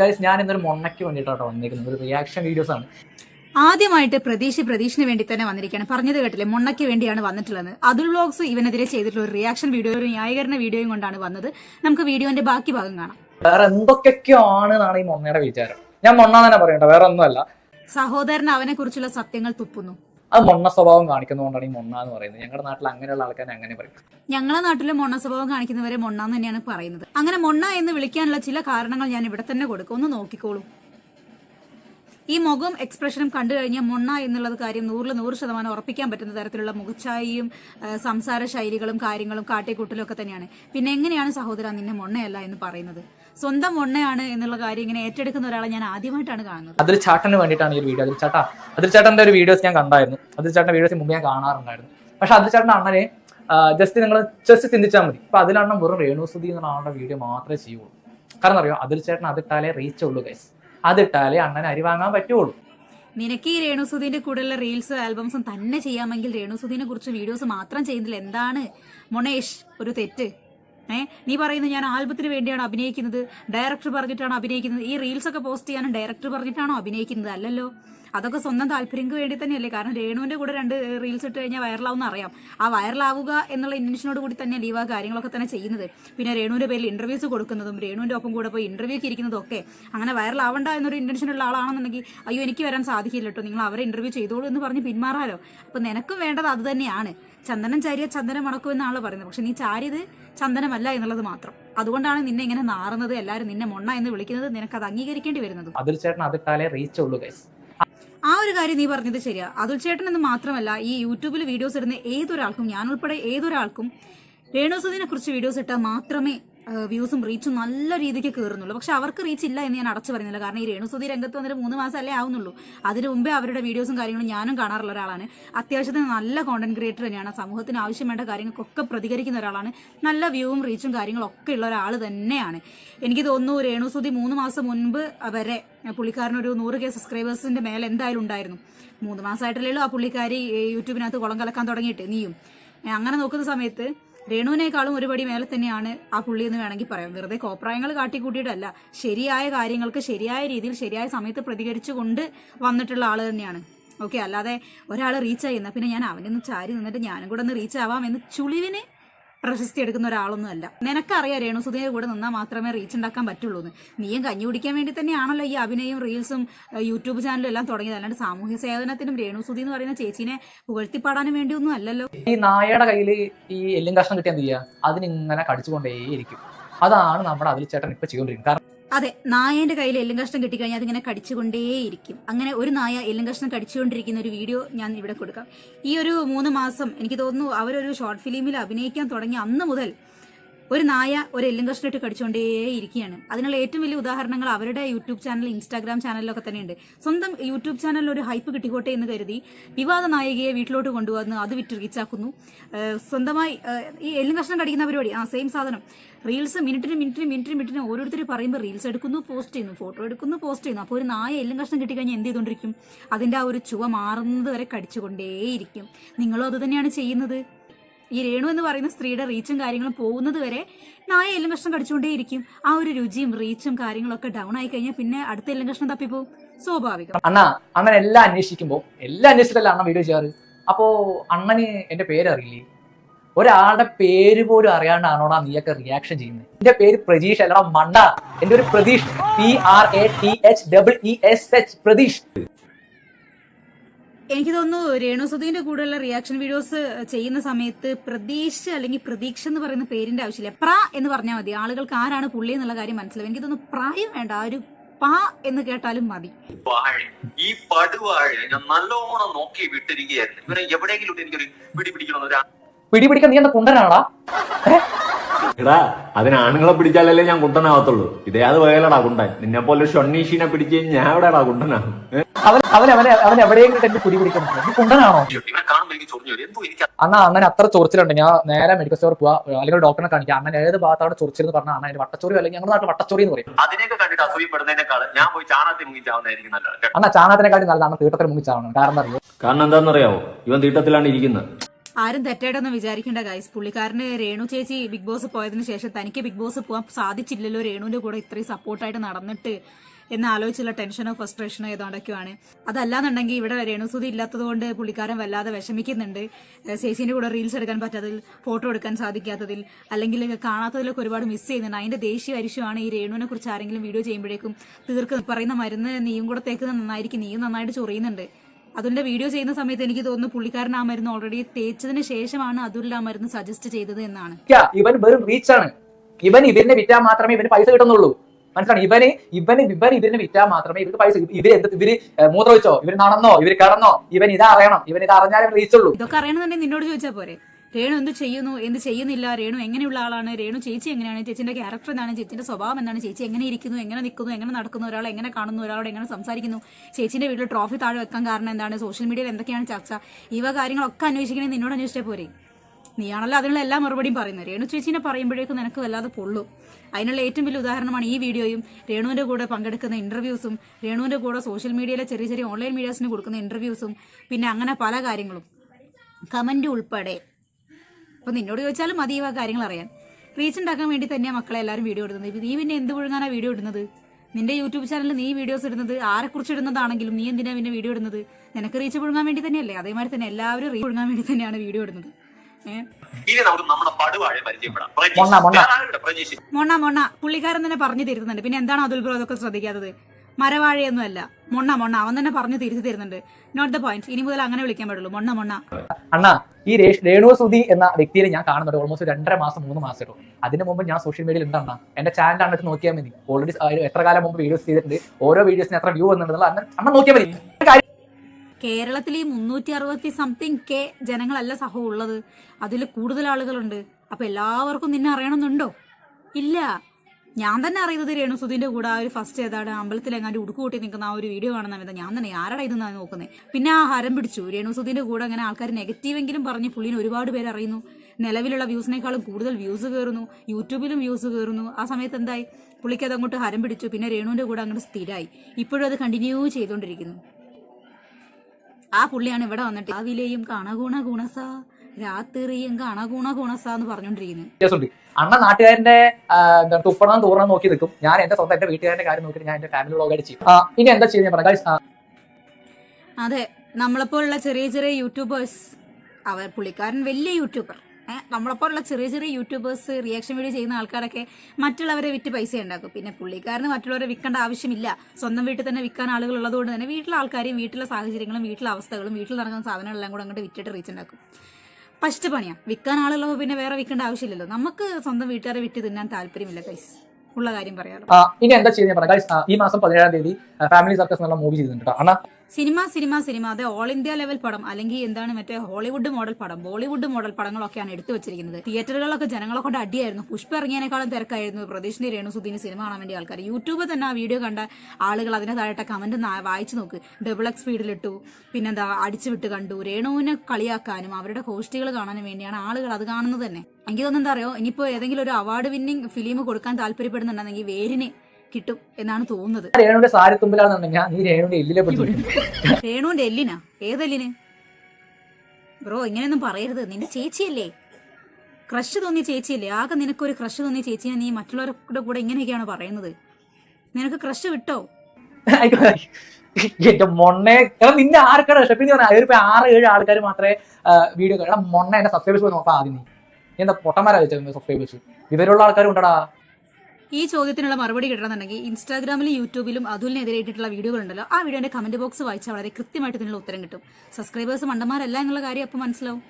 Guys ഞാൻ ഇന്നൊരു മൊണ്ണയ്ക്ക് വേണ്ടിയിട്ടാണ് വന്നിരിക്കുന്നത് ഒരു റിയാക്ഷൻ വീഡിയോസ് ആണ്. ആദ്യമായിട്ട് പ്രതീഷ് പ്രതീഷിന് വേണ്ടി തന്നെ വന്നിരിക്കുകയാണ്. പറഞ്ഞത് കേട്ടില്ലേ? മൊണ്ണയ്ക്ക് വേണ്ടിയാണ് വന്നിട്ടുള്ളത്. അതുൽ വ്ലോഗ്സ് ഇവനെതിരെ ചെയ്തിട്ടുള്ള ഒരു റിയാക്ഷൻ വീഡിയോ ഒരു ന്യായീകരണ വീഡിയോയും കൊണ്ടാണ് വന്നത്. നമുക്ക് വീഡിയോന്റെ ബാക്കി ഭാഗം കാണാം. വേറെ എന്തൊക്കെയൊക്കെയോ ആണെന്നാണ് ഈ മൊണ്ണയുടെ വിചാരം? ഞാൻ മൊണ്ണ തന്നെ പറയണ്ട വേറെ ഒന്നുമല്ല. സഹോദരൻ അവനെ കുറിച്ചുള്ള സത്യങ്ങൾ തുപ്പുന്നു. അത് മൊണ്ണ സ്വഭാവം കാണിക്കുന്നതുകൊണ്ടാണ് ഈ മൊണ്ണ എന്ന് പറയുന്നത്. ഞങ്ങളുടെ നാട്ടിൽ അങ്ങനെയുള്ള ആൾക്കാർ അങ്ങനെ പറയും. ഞങ്ങളെ നാട്ടിലെ മൊണ്ണ സ്വഭാവം കാണിക്കുന്നവരെ മൊണ്ണ എന്ന് തന്നെയാണ് പറയുന്നത്. അങ്ങനെ മൊണ്ണ എന്ന് വിളിക്കാനുള്ള ചില കാരണങ്ങൾ ഞാൻ ഇവിടെ തന്നെ കൊടുക്കും. ഒന്ന് നോക്കിക്കോളൂ. ഈ മുഖം എക്സ്പ്രഷനും കണ്ടു കഴിഞ്ഞാൽ മൊണ്ണ എന്നുള്ളത് കാര്യം നൂറിൽ നൂറ് ശതമാനം ഉറപ്പിക്കാൻ പറ്റുന്ന തരത്തിലുള്ള മുഖച്ഛായയും സംസാര ശൈലികളും കാര്യങ്ങളും കാട്ടിക്കൂട്ടലും ഒക്കെ തന്നെയാണ്. പിന്നെ എങ്ങനെയാണ് സഹോദര നിന്നെ മൊണ്ണയല്ല എന്ന് പറയുന്നത്? സ്വന്തം മൊണ്ണയാണ് എന്നുള്ള കാര്യം ഇങ്ങനെ ഏറ്റെടുക്കുന്ന ഒരാളെ ഞാൻ ആദ്യമായിട്ടാണ് കാണുന്നത്. അതിൽ ചാട്ടന് വേണ്ടിയിട്ടാണ് ഈ വീഡിയോ അതിൽ ചാട്ടാ അതിൽ ചേട്ടന്റെ ഒരു വീഡിയോസ് ഞാൻ കണ്ടായിരുന്നു. അതിൽ ചാട്ടൻ വീഡിയോസ് മുമ്പ് ഞാൻ കാണാറുണ്ടായിരുന്നു. പക്ഷെ അതിൽ ചാട്ടൻ അണ്ണനെ ജസ്റ്റ് നിങ്ങൾ ജസ്റ്റ് ചിന്തിച്ചാൽ മതി. ഇപ്പൊ അതിലാണ് വെറും രേണുസുതി എന്നുള്ള ആളുടെ വീഡിയോ മാത്രമേ ചെയ്യുള്ളൂ. കാരണം അറിയോ? അതിൽ ചേട്ടൻ അതിട്ടാലേ റീച്ച് ഉള്ളൂ ഗൈസ് അതിട്ടാലേ അണ്ണൻ അരി വാങ്ങാൻ പറ്റുള്ളൂ. നിനക്ക് ഈ രേണുസുദീന്റെ കൂടെയുള്ള റീൽസ് ആൽബംസും തന്നെ ചെയ്യാമെങ്കിൽ രേണുസുദീനെ കുറിച്ച് വീഡിയോസ് മാത്രം ചെയ്യുന്നില്ല എന്താണ് മൊണേഷ് ഒരു തെറ്റ്? ഏ? നീ പറയുന്നത് ഞാൻ ആൽബത്തിന് വേണ്ടിയാണ് അഭിനയിക്കുന്നത്. ഡയറക്ടർ പറഞ്ഞിട്ടാണ് അഭിനയിക്കുന്നത്. ഈ റീൽസ് ഒക്കെ പോസ്റ്റ് ചെയ്യാനും ഡയറക്ടർ പറഞ്ഞിട്ടാണോ അഭിനയിക്കുന്നത്? അല്ലല്ലോ. അതൊക്കെ സ്വന്തം താല്പര്യങ്ങൾക്ക് വേണ്ടി തന്നെയല്ലേ? കാരണം രേണുവിന്റെ കൂടെ രണ്ട് റീൽസ് ഇട്ട് കഴിഞ്ഞാൽ വൈറലാവുന്ന അറിയാം ആ വൈറലാവുക എന്നുള്ള ഇന്റൻഷനോട് കൂടി തന്നെ ലീവ് ആ കാര്യങ്ങളൊക്കെ തന്നെ ചെയ്യുന്നത്. പിന്നെ രേണുവിന്റെ പേരിൽ ഇന്റർവ്യൂസ് കൊടുക്കുന്നതും രേണുവിന്റെ ഒപ്പം കൂടെ പോയി ഇന്റർവ്യൂക്ക് ഇരിക്കുന്നതും ഒക്കെ അങ്ങനെ വൈറലാവണ്ട എന്നൊരു ഇന്റൻഷനുള്ള ആളാണെന്നുണ്ടെങ്കിൽ അയ്യോ എനിക്ക് വരാൻ സാധിക്കില്ല കേട്ടോ നിങ്ങൾ അവരെ ഇന്റർവ്യൂ ചെയ്തോളൂ എന്ന് പറഞ്ഞ് പിന്മാറാലോ. അപ്പൊ നിനക്കും വേണ്ടത് അത് തന്നെയാണ്. ചന്ദനം ചാരിയ ചന്ദനം മണക്കും എന്നാണല്ലോ പറയുന്നത്. പക്ഷെ നീ ചാരിയത് ചന്ദനമല്ല എന്നുള്ളത് മാത്രം. അതുകൊണ്ടാണ് നിന്നെ ഇങ്ങനെ നാറുന്നത് എല്ലാരും നിന്നെ മൊണ്ണ എന്ന് വിളിക്കുന്നത് നിനക്ക് അത് അംഗീകരിക്കേണ്ടി വരുന്നത്. അതിൽ ചേട്ടൻ അതിട്ടാലേ റീച്ച് ഉള്ളൂ ഗൈസ് ആ ഒരു കാര്യം നീ പറഞ്ഞത് ശരിയാ. അതുൽ ചേട്ടൻ എന്ന് മാത്രമല്ല ഈ യൂട്യൂബിൽ വീഡിയോസ് ഇടുന്ന ഏതൊരാൾക്കും ഞാൻ ഉൾപ്പെടെ ഏതൊരാൾക്കും രേണുസുദിനെ കുറിച്ച് വീഡിയോസ് ഇട്ടാൽ മാത്രമേ വ്യൂസും റീച്ചും നല്ല രീതിക്ക് കയറുന്നുള്ളൂ പക്ഷെ അവർക്ക് റീച്ച് ഇല്ല എന്ന് ഞാൻ അടച്ചു പറയുന്നില്ല. കാരണം ഈ രേണുസുതി രംഗത്ത് വന്നിട്ട് മൂന്ന് മാസം അല്ലേ ആവുന്നുള്ളൂ. അതിന് മുമ്പേ അവരുടെ വീഡിയോസും കാര്യങ്ങളും ഞാനും കാണാറുള്ള ഒരാളാണ്. അത്യാവശ്യത്തിന് നല്ല കോണ്ടന്റ് ക്രിയേറ്റർ തന്നെയാണ്. സമൂഹത്തിന് ആവശ്യം വേണ്ട കാര്യങ്ങൾക്കൊക്കെ പ്രതികരിക്കുന്ന ഒരാളാണ്. നല്ല വ്യൂവും റീച്ചും കാര്യങ്ങളൊക്കെ ഉള്ള ഒരാൾ തന്നെയാണ്. എനിക്ക് തോന്നുന്നു രേണുസുതി മൂന്ന് മാസം മുൻപ് വരെ പുള്ളിക്കാരനൊരു നൂറ് കെ സബ്സ്ക്രൈബേഴ്സിന്റെ മേലെ എന്തായാലും ഉണ്ടായിരുന്നു. മൂന്ന് മാസമായിട്ടല്ലോ ആ പുള്ളിക്കാരി യൂട്യൂബിനകത്ത് കുളം കലക്കാൻ തുടങ്ങിയിട്ട്. നീയും. അങ്ങനെ നോക്കുന്ന സമയത്ത് രേണുവിനേക്കാളും ഒരുപടി മേലെ തന്നെയാണ് ആ പുള്ളി എന്ന് വേണമെങ്കിൽ പറയാം. വെറുതെ കോപ്രായങ്ങൾ കാട്ടിക്കൂട്ടിയിട്ടല്ല. ശരിയായ കാര്യങ്ങൾക്ക് ശരിയായ രീതിയിൽ ശരിയായ സമയത്ത് പ്രതികരിച്ചുകൊണ്ട് വന്നിട്ടുള്ള ആൾ തന്നെയാണ്. ഓക്കെ അല്ലാതെ ഒരാൾ റീച്ച് ആയി എന്നാൽ പിന്നെ ഞാൻ അവനൊന്ന് ചാരി നിന്നിട്ട് ഞാനും കൂടെ ഒന്ന് റീച്ച് ആവാം എന്ന് ചുളിവിന് പ്രശസ്തി എടുക്കുന്ന ഒരാളൊന്നും അല്ല. നിനക്കറിയാം രേണുസുധിയുടെ കൂടെ നിന്നാൽ മാത്രമേ റീച്ച് ഉണ്ടാക്കാൻ പറ്റുള്ളൂ നീയും കഞ്ഞി കുടിക്കാൻ വേണ്ടി തന്നെയാണല്ലോ ഈ അഭിനയം റീൽസും യൂട്യൂബ് ചാനലും എല്ലാം തുടങ്ങിയത്. അല്ലാണ്ട് സാമൂഹ്യ സേവനത്തിനും രേണുസുധി എന്ന് പറയുന്ന ചേച്ചിനെ പുകഴ്ത്തിപ്പാടാനും വേണ്ടിയൊന്നും അല്ലല്ലോ. ഈ നായയുടെ കയ്യിൽ ഈ എല്ലും കഷ്ണം കിട്ടിയാൽ അതിനിങ്ങനെ കടിച്ചുകൊണ്ടേയിരിക്കും. അതാണ് നമ്മുടെ അതിൽ ചേട്ടൻ ഇപ്പൊ ചെയ്തുകൊണ്ടിരിക്കുന്നത് കാരണം അതെ നായേന്റെ കയ്യിൽ എല്ലും കഷ്ണം കിട്ടിക്കഴിഞ്ഞാൽ അതിങ്ങനെ കടിച്ചുകൊണ്ടേയിരിക്കും. അങ്ങനെ ഒരു നായ എല്ലും കഷ്ണം കടിച്ചുകൊണ്ടിരിക്കുന്ന ഒരു വീഡിയോ ഞാൻ ഇവിടെ കൊടുക്കാം. ഈ ഒരു മൂന്ന് മാസം എനിക്ക് തോന്നുന്നു അവരൊരു ഷോർട്ട് ഫിലിമിൽ അഭിനയിക്കാൻ തുടങ്ങി അന്ന് മുതൽ ഒരു നായ ഒരു എല്ലും കഷ്ണം ഇട്ട് കടിച്ചുകൊണ്ടേയിരിക്കുകയാണ് അതിനുള്ള ഏറ്റവും വലിയ ഉദാഹരണങ്ങൾ അവരുടെ യൂട്യൂബ് ചാനൽ ഇൻസ്റ്റാഗ്രാം ചാനലിലൊക്കെ തന്നെയുണ്ട്. സ്വന്തം യൂട്യൂബ് ചാനലിൽ ഒരു ഹൈപ്പ് കിട്ടിക്കോട്ടെ എന്ന് കരുതി വിവാദ നായികയെ വീട്ടിലോട്ട് കൊണ്ടുവന്ന് അത് വിറ്റ് റീച്ചാക്കുന്നു സ്വന്തമായി ഈ എല്ലും കഷ്ണം കടിക്കുന്ന പരിപാടി ആ സെയിം സാധനം. റീൽസ് മിനിറ്റിന് മിനിറ്റിന് മിനിറ്റിന് മിനിറ്റിന് ഓരോരുത്തർ പറയുമ്പോൾ റീൽസ് എടുക്കുന്നു പോസ്റ്റ് ചെയ്യുന്നു ഫോട്ടോ എടുക്കുന്നു പോസ്റ്റ് ചെയ്യുന്നു. അപ്പോൾ ഒരു നായ എല്ലും കഷ്ണം കിട്ടിക്കഴിഞ്ഞാൽ എന്ത് ചെയ്തുകൊണ്ടിരിക്കും? അതിന്റെ ആ ഒരു ചുവ മാറുന്നത് വരെ കടിച്ചുകൊണ്ടേയിരിക്കും. നിങ്ങളും അത് തന്നെയാണ് ചെയ്യുന്നത്. ഈ രേണു എന്ന് പറയുന്ന സ്ത്രീയുടെ റീച്ചും കാര്യങ്ങളും പോകുന്നത് വരെ നായ എല്ലും കഷ്ണം കടിച്ചുകൊണ്ടേയിരിക്കും. ആ ഒരു രുചിയും റീച്ചും കാര്യങ്ങളൊക്കെ ഡൗൺ ആയി കഴിഞ്ഞാൽ പിന്നെ അടുത്ത എല്ലും കഷ്ണം തപ്പിപ്പോവും സ്വാഭാവികം. അണ്ണ അണ്ണൻ എല്ലാം അന്വേഷിക്കുമ്പോൾ എല്ലാം അന്വേഷിച്ചിട്ടല്ല അണ്ണ വീഡിയോ ചെയ്യാറ്? അപ്പോ അണ്ണന് എന്റെ പേരറിയില്ലേ? ഒരാളുടെ പേര് പോലും അറിയാണ്ടാണോടാ നീയൊക്കെ റിയാക്ഷൻ ചെയ്യുന്നത് എന്റെ പേര് പ്രതീഷ് അല്ലടാ മണ്ട. എന്റെ ഒരു Pratheesh. P R A T H double E S H Pratheesh. എനിക്ക് തോന്നുന്നു രേണുസുധീന്റെ കൂടെയുള്ള റിയാക്ഷൻ വീഡിയോസ് ചെയ്യുന്ന സമയത്ത് പ്രതീക്ഷ അല്ലെങ്കിൽ പ്രതീക്ഷ എന്ന് പറയുന്ന പേരിന്റെ ആവശ്യമില്ല. പ്ര എന്ന് പറഞ്ഞാൽ മതി. ആളുകൾക്ക് ആരാണ് പുള്ളി എന്നുള്ള കാര്യം മനസ്സിലാവും. എനിക്ക് തോന്നുന്നു പ്രായം വേണ്ട. ആ ഒരു പാ എന്ന് കേട്ടാലും മതി. വാഴ. ഈ പടുവാഴ ഞാൻ നല്ലോണം നോക്കി വിട്ടിരിക്കുകയായിരുന്നു. ഇവരെ എവിടെയെങ്കിലും എനിക്കൊരു പിടി പിടിക്കണം ഒരു പിടി പിടിക്കാൻ നീ എന്താ കുണ്ടനാടാ? എടാ അതിന് ആണുങ്ങളെ പിടിച്ചാലല്ലേ ഞാൻ കുണ്ടനാവത്തുള്ളൂ. ഇതേ അത് വേലടാ കുണ്ടൻ. നിന്നെ പോലെ ഷൊണ്ണീഷീനെ പിടിച്ച് ഞാൻ എവിടെടാ കുണ്ടനാ? ഏ? അവൻ അവൻ അവനെ അവൻ എവിടെയെങ്കിലും എന്റെ കുടി പിടിക്കണം നീ കുണ്ടനാണോ അണ്ണാ കാണുമ്പോൾ എനിക്ക് ചൊറിഞ്ഞു വരും എന്തോ എനിക്ക് അണ്ണ അണ്ണൻ അത്ര ചൊറിച്ചിലുണ്ട്. ഞാൻ നേരെ മെഡിക്കൽ സ്റ്റോർ പോവാ. അല്ലെങ്കിൽ ഡോക്ടറെ കാണിക്കാം. അണ്ണൻ ഏത് ഭാഗത്താണ് ചൊറിച്ചിരുന്ന് പറഞ്ഞാൽ അണ്ണൻ വട്ടച്ചോറി അല്ലെങ്കിൽ ഞങ്ങളുടെ നാട്ടിൽ വട്ടച്ചോറി എന്ന് പറയും. അതിനെയൊക്കെ കണ്ടിട്ട് അസൂയപ്പെടുന്നതിനേക്കാൾ ഞാൻ പോയി ചാണകത്തിൽ നല്ലത് കേട്ടോ. അണ്ണ ചാണകത്തിനെക്കാട്ടി നല്ല തീട്ടത്തിൽ മുങ്ങി ചാവണം കാരണം അറിയോ? കാരണം എന്താണെന്നറിയാവോ? ഇവൻ തീട്ടത്തിലാണ് ഇരിക്കുന്നത്. ആരും തെറ്റായിട്ടൊന്നും വിചാരിക്കേണ്ട ഗൈസ് പുള്ളിക്കാരന് രേണു ചേച്ചി ബിഗ് ബോസ് പോയതിനു ശേഷം തനിക്ക് ബിഗ് ബോസ് പോകാൻ സാധിച്ചില്ലല്ലോ രേണുവിന്റെ കൂടെ ഇത്രയും സപ്പോർട്ടായിട്ട് നടന്നിട്ട്. എന്ന് ആലോചിച്ചുള്ള ടെൻഷനോ ഫ്രസ്ട്രേഷനോ ഏതാണ്ടൊക്കെയാണ്. അതല്ലാന്നുണ്ടെങ്കിൽ ഇവിടെ രേണുസുതി ഇല്ലാത്തതുകൊണ്ട് പുള്ളിക്കാരൻ വല്ലാതെ വിഷമിക്കുന്നുണ്ട്. ചേച്ചീന്റെ കൂടെ റീൽസ് എടുക്കാൻ പറ്റാത്തതിൽ ഫോട്ടോ എടുക്കാൻ സാധിക്കാത്തതിൽ അല്ലെങ്കിൽ കാണാത്തതിലൊക്കെ ഒരുപാട് മിസ് ചെയ്യുന്നുണ്ട്. അതിന്റെ ദേശീയ അരിശമാണ് ഈ രേണുവിനെ കുറിച്ച് ആരെങ്കിലും വീഡിയോ ചെയ്യുമ്പോഴേക്കും തീർക്ക് പറയുന്ന മരുന്ന് നീയും കൂടെ തേക്കുന്നത് നന്നായിരിക്കും. നീയും നന്നായിട്ട് ചൊറിയുന്നുണ്ട്. അതുലിന്റെ വീഡിയോ ചെയ്യുന്ന സമയത്ത് എനിക്ക് തോന്നുന്നു പുള്ളിക്കാരൻ ആ മരുന്ന് ഓൾറെഡി തേച്ചതിന് ശേഷമാണ് അതുലിന്റെ ആ മരുന്ന് സജസ്റ്റ് ചെയ്തത് എന്നാണ്. ഇവൻ വെറും റീച്ചാണ് ഇവൻ ഇവരിനെ വിറ്റാൽ മാത്രമേ ഇവന് പൈസ കിട്ടുന്നുള്ളൂ. മനസ്സിലാണ്? ഇവന് ഇവന് ഇവൻ ഇവരിനെ വിറ്റാൽ മാത്രമേ ഇവർക്ക് പൈസ. ഇവർ എന്ത് ഇവർ മൂത്രവെച്ചോ ഇവർ നടന്നോ? ഇവർ കടന്നോ? ഇവൻ ഇത് അറിയണം. ഇവൻ ഇത് അറിഞ്ഞാലേ റീച്ചുള്ളൂ ഇതൊക്കെ അറിയണമെന്നുണ്ടെങ്കിൽ നിന്നോട് ചോദിച്ചാൽ പോരെ. രേണു എന്ത് ചെയ്യുന്നു? എന്ത് ചെയ്യുന്നില്ല? രേണു എങ്ങനെയുള്ള ആളാണ്? രേണു ചേച്ചി എങ്ങനെയാണ്? ചേച്ചിന്റെ ക്യാരക്ടർ എന്താണ്? ചേച്ചിന്റെ സ്വഭാവം എന്താണ്? ചേച്ചി എങ്ങനെ ഇരിക്കുന്നു? എങ്ങനെ നിൽക്കുന്നു? എങ്ങനെ നടക്കുന്നു? ഒരാൾ എങ്ങനെ കാണുന്നു? ഒരാളോട് എങ്ങനെ സംസാരിക്കുന്നു? ചേച്ചിന്റെ വീട്ടിൽ ട്രോഫി താഴെ വെക്കാൻ കാരണം എന്താണ്? സോഷ്യൽ മീഡിയയിൽ എന്തൊക്കെയാണ് ചർച്ച? ഇവ കാര്യങ്ങളൊക്കെ അന്വേഷിക്കണേ നിന്നോട് അന്വേഷിച്ചേ പോരെ. നീയാണല്ലോ അതിനുള്ള എല്ലാ മറുപടിയും പറയുന്നത്. രേണു ചേച്ചിനെ പറയുമ്പോഴേക്കും നിനക്ക് വല്ലാതെ പൊള്ളും. അതിനുള്ള ഏറ്റവും വലിയ ഉദാഹരണമാണ് ഈ വീഡിയോയും രേണുവിന്റെ കൂടെ പങ്കെടുക്കുന്ന ഇന്റർവ്യൂസും രേണുവിന്റെ കൂടെ സോഷ്യൽ മീഡിയയിലെ ചെറിയ ചെറിയ ഓൺലൈൻ മീഡിയാസിന് കൊടുക്കുന്ന ഇന്റർവ്യൂസും പിന്നെ അങ്ങനെ പല കാര്യങ്ങളും. കമന്റ് ഉൾപ്പെടെ. അപ്പൊ നിന്നോട് ചോദിച്ചാലും മതി ഇവ കാര്യങ്ങൾ അറിയാൻ. റീച്ച് ഉണ്ടാക്കാൻ വേണ്ടി തന്നെയാണ് മക്കളെ എല്ലാവരും വീഡിയോ ഇടുന്നത്. ഇപ്പൊ നീ പിന്നെ എന്ത് പുഴുങ്ങാനാ വീഡിയോ ഇടുന്നത്? നിന്റെ യൂട്യൂബ് ചാനലിൽ നീ വീഡിയോസ് ഇടുന്നത് ആരെക്കുറിച്ച് ഇടുന്നതാണെങ്കിലും നീ എന്തിനാ പിന്നെ വീഡിയോ ഇടുന്നത്? നിനക്ക് റീച്ച് പുഴുങ്ങാൻ വേണ്ടി തന്നെയല്ലേ? അതേമാതിരി തന്നെ എല്ലാവരും റീച്ച് പുഴുങ്ങാൻ വേണ്ടി തന്നെയാണ് വീഡിയോ ഇടുന്നത്. ഇനി നമുക്ക് നമ്മുടെ പടുവാഴെ പരിചയപ്പെടാം. പ്രജീഷ്. മൊണ്ണ, മൊണ്ണ. പുള്ളിക്കാരൻ തന്നെ പറഞ്ഞു തരുന്നുണ്ട്. പിന്നെ എന്താണ് അതുൽ ബ്രോ അതൊക്കെ ശ്രദ്ധിക്കാത്തത്? മരവാഴയൊന്നുമല്ല. മൊണ്ണ മൊണ്ണ. അവൻ തന്നെ പറഞ്ഞു തിരിച്ചു തരുന്നുണ്ട്. നോട്ട് ദ പോയിന്റ് ഇനി മുതൽ അങ്ങനെ വിളിക്കാൻ പാടുള്ളൂ. മൊണ്ണ മൊണ്ണ. അണ്ണാ ഈ രേണു സുധി എന്ന വ്യക്തിയെ ഞാൻ കാണുന്നുണ്ട്. ഓൾമോസ്റ്റ് രണ്ടര മാസം മൂന്ന് മാസം കേട്ടോ അതിന് മുമ്പ് ഞാൻ സോഷ്യൽ മീഡിയയിൽ ഉണ്ടണ്ണ എന്റെ ചാനൽ അണ്ണത്ത് നോക്കിയാൽ മതി. ഓൾറെഡി എത്ര കാലം മുമ്പ് വീഡിയോസ് ചെയ്തിട്ടുണ്ട്. ഓരോ വീഡിയോസിന് എത്ര വ്യൂ വന്നിട്ടുള്ള അന്ന് അണ്ണ നോക്കിയാൽ മതി. കേരളത്തിൽ ഈ മുന്നൂറ്റി അറുപത്തി സംതിങ് കെ ജനങ്ങളല്ല സഹോ ഉള്ളത്. അതിൽ കൂടുതൽ ആളുകളുണ്ട്. അപ്പൊ എല്ലാവർക്കും നിന്നെ അറിയണമെന്നുണ്ടോ? ഇല്ല. ഞാൻ തന്നെ അറിയുന്നത് രേണുസുതിന്റെ കൂടെ ആ ഒരു ഫസ്റ്റ് ഏതാണ് അമ്പലത്തിൽ എങ്ങാണ്ട് ഉടുക്ക് കൂട്ടി നിൽക്കുന്ന ആ ഒരു വീഡിയോ കാണുന്ന വിധം ഞാൻ തന്നെ ആരാടാ ഇതെന്നാണ് നോക്കുന്നത് പിന്നെ ആ ഹരം പിടിച്ചു. രേണുസുതിന്റെ കൂടെ അങ്ങനെ ആൾക്കാർ നെഗറ്റീവെങ്കിലും പറഞ്ഞ് പുള്ളിനെ ഒരുപാട് പേര് അറിയുന്നു. നിലവിലുള്ള വ്യൂസിനേക്കാളും കൂടുതൽ വ്യൂസ് കയറുന്നു. യൂട്യൂബിലും വ്യൂസ് കയറുന്നു. ആ സമയത്ത് എന്തായി? പുള്ളിക്ക് അത് അങ്ങോട്ട് ഹരം പിടിച്ചു. പിന്നെ രേണുവിന്റെ കൂടെ അങ്ങോട്ട് സ്ഥിരമായി ഇപ്പോഴും അത് കണ്ടിന്യൂ ചെയ്തുകൊണ്ടിരിക്കുന്നു. ആ പുള്ളിയാണ് ഇവിടെ വന്നിട്ട് രാവിലെയും കണഗുണ ഗുണസ രാത്രിയും കണഗുണ ഗുണസ എന്ന് പറഞ്ഞുകൊണ്ടിരിക്കുന്നത് വ്യത്യാസമുണ്ട് അണ്ണ നാട്ടുകാരന്റെ എന്താണ് തുപ്പണം തൂറണം നോക്കി നിൽക്കും. ഞാൻ എന്റെ സ്വന്തം എന്റെ വീട്ടുകാരന്റെ കാര്യം നോക്കിയിട്ട് ഞാൻ എന്റെ ഫാമിലി വ്ളോഗായിട്ട് ചെയ്യും. ആ, ഇനി എന്താ ചെയ്യുന്നത് ഞാൻ പറയാം? അതെ നമ്മളെപ്പോലുള്ള ചെറിയ ചെറിയ യൂട്യൂബേഴ്സ് അവർ പുള്ളിക്കാരൻ വലിയ യൂട്യൂബർ നമ്മളെപ്പോലുള്ള ചെറിയ ചെറിയ യൂട്യൂബേഴ്സ് റിയാക്ഷൻ വീഡിയോ ചെയ്യുന്ന ആൾക്കാരൊക്കെ മറ്റുള്ളവരെ വിറ്റ് പൈസ ഉണ്ടാക്കും. പിന്നെ പുള്ളിക്കാരന് മറ്റുള്ളവരെ വിൽക്കേണ്ട ആവശ്യമില്ല. സ്വന്തം വീട്ടിൽ തന്നെ വിൽക്കാൻ ആളുകൾ ഉള്ളതുകൊണ്ട് തന്നെ വീട്ടിലെ ആൾക്കാരെയും വീട്ടിലെ സാഹചര്യങ്ങളും വീട്ടിലെ അവസ്ഥകളും വീട്ടിൽ നടക്കുന്ന സാധനങ്ങളെല്ലാം കൂടെ അങ്ങോട്ട് വിറ്റിട്ട് റീച്ച് ഉണ്ടാക്കും. ഫസ്റ്റ് പണിയാ. വിൽക്കാൻ ആളുള്ളപ്പോൾ പിന്നെ വേറെ വിൽക്കേണ്ട ആവശ്യമില്ലല്ലോ. നമുക്ക് സ്വന്തം വീട്ടുകാരെ വിറ്റ് തിന്നാൻ താല്പര്യമില്ല കൈസ് ഉള്ള കാര്യം പറയാറ് ഇനി എന്താ ചെയ്യുന്നത് ഈ മാസം പതിനേഴാം തീയതി ഫാമിലി സർക്കസ് എന്നുള്ള മൂവി ചെയ്തിട്ടുണ്ട് കേട്ടോ സിനിമ സിനിമ സിനിമ. അതെ ഓൾ ഇന്ത്യ ലെവൽ പടം. അല്ലെങ്കിൽ എന്താണ് മറ്റേ ഹോളിവുഡ് മോഡൽ പടം. ബോളിവുഡ് മോഡൽ പടങ്ങളൊക്കെയാണ് എടുത്തു വെച്ചിരിക്കുന്നത്. തിയേറ്ററുകളൊക്കെ ജനങ്ങളെ കൊണ്ട് അടിയായിരുന്നു. പുഷ്പ ഇറങ്ങിയതിനേക്കാളും തിരക്കായിരുന്നു. പ്രതീഷിന്റെ രേണുസുദ്ദീന് സിനിമ കാണാൻ വേണ്ടി ആൾക്കാർ യൂട്യൂബിൽ തന്നെ ആ വീഡിയോ കണ്ട ആളുകൾ അതിന്റെ താഴെ കമന്റ് വായിച്ചു നോക്ക്. ഡബിൾ എക്സ് സ്പീഡിലിട്ടു പിന്നെന്താ അടിച്ചു വിട്ട് കണ്ടു. രേണുവിനെ കളിയാക്കാനും അവരുടെ ഹോസ്റ്റുകൾ കാണാനും വേണ്ടിയാണ് ആളുകൾ അത് കാണുന്നത് തന്നെ. എനിക്ക് തോന്നുന്നത് എന്താ അറിയോ? ഇനിയിപ്പോ ഏതെങ്കിലും ഒരു അവാർഡ് വിന്നിംഗ് ഫിലിം കൊടുക്കാൻ താല്പര്യപ്പെടുന്നുണ്ടെങ്കിൽ വേരിന് കിട്ടും എന്നാണ് തോന്നുന്നത്. രേണുവിന്റെ സാരി തുമ്പിലാണെന്നുണ്ടെങ്കിൽ നീ രേണുവിന്റെ എല്ലിലെ രേണുവിന്റെ എല്ലിനാ? ഏതെല്ലിന് ബ്രോ ഇങ്ങനെയൊന്നും പറയരുത്. നിന്റെ ചേച്ചിയല്ലേ? ക്രഷ് തോന്നിയ ചേച്ചിയല്ലേ? ആകെ നിനക്കൊരു ക്രഷ് തോന്നിയ ചേച്ചിയെ നീ മറ്റുള്ളവരുടെ കൂടെ ഇങ്ങനെയൊക്കെയാണ് പറയുന്നത്. നിനക്ക് ക്രഷ് വിട്ടോ? എന്റെ മൊണ്ണെ. എടാ നിന്റെ ആർക്കാണ് ഷെപ്പിന്ന് പറഞ്ഞാൽ ഒരു ആറ് ഏഴ് ആൾക്കാർ മാത്രമേ വീഡിയോ എടാ മൊണ്ണ എന്റെ സബ്സ്ക്രൈബേഴ്സ് നോക്കാം ആദ്യം നീ. നീ എന്താ പൊട്ടന്മാരാ വെച്ചത് സബ്സ്ക്രൈബേഴ്സ് വിവരമുള്ള ആൾക്കാരും ഉണ്ടടാ. ഈ ചോദ്യത്തിനുള്ള മറുപടി കിട്ടണമെന്നുണ്ടെങ്കിൽ ഇൻസ്റ്റാഗ്രാമിലും യൂട്യൂബിലും അതുലിനെതിരെ ഇട്ടിട്ടുള്ള വീഡിയോകൾ ഉണ്ടല്ലോ ആ വീഡിയോന്റെ കമന്റ് ബോക്സ് വായിച്ചാൽ വളരെ കൃത്യമായിട്ട് ഇതിനുള്ള ഉത്തരം കിട്ടും. സബ്സ്ക്രൈബേഴ്സ് മണ്ടന്മാരല്ല എന്നുള്ള കാര്യം അപ്പം മനസ്സിലാവും.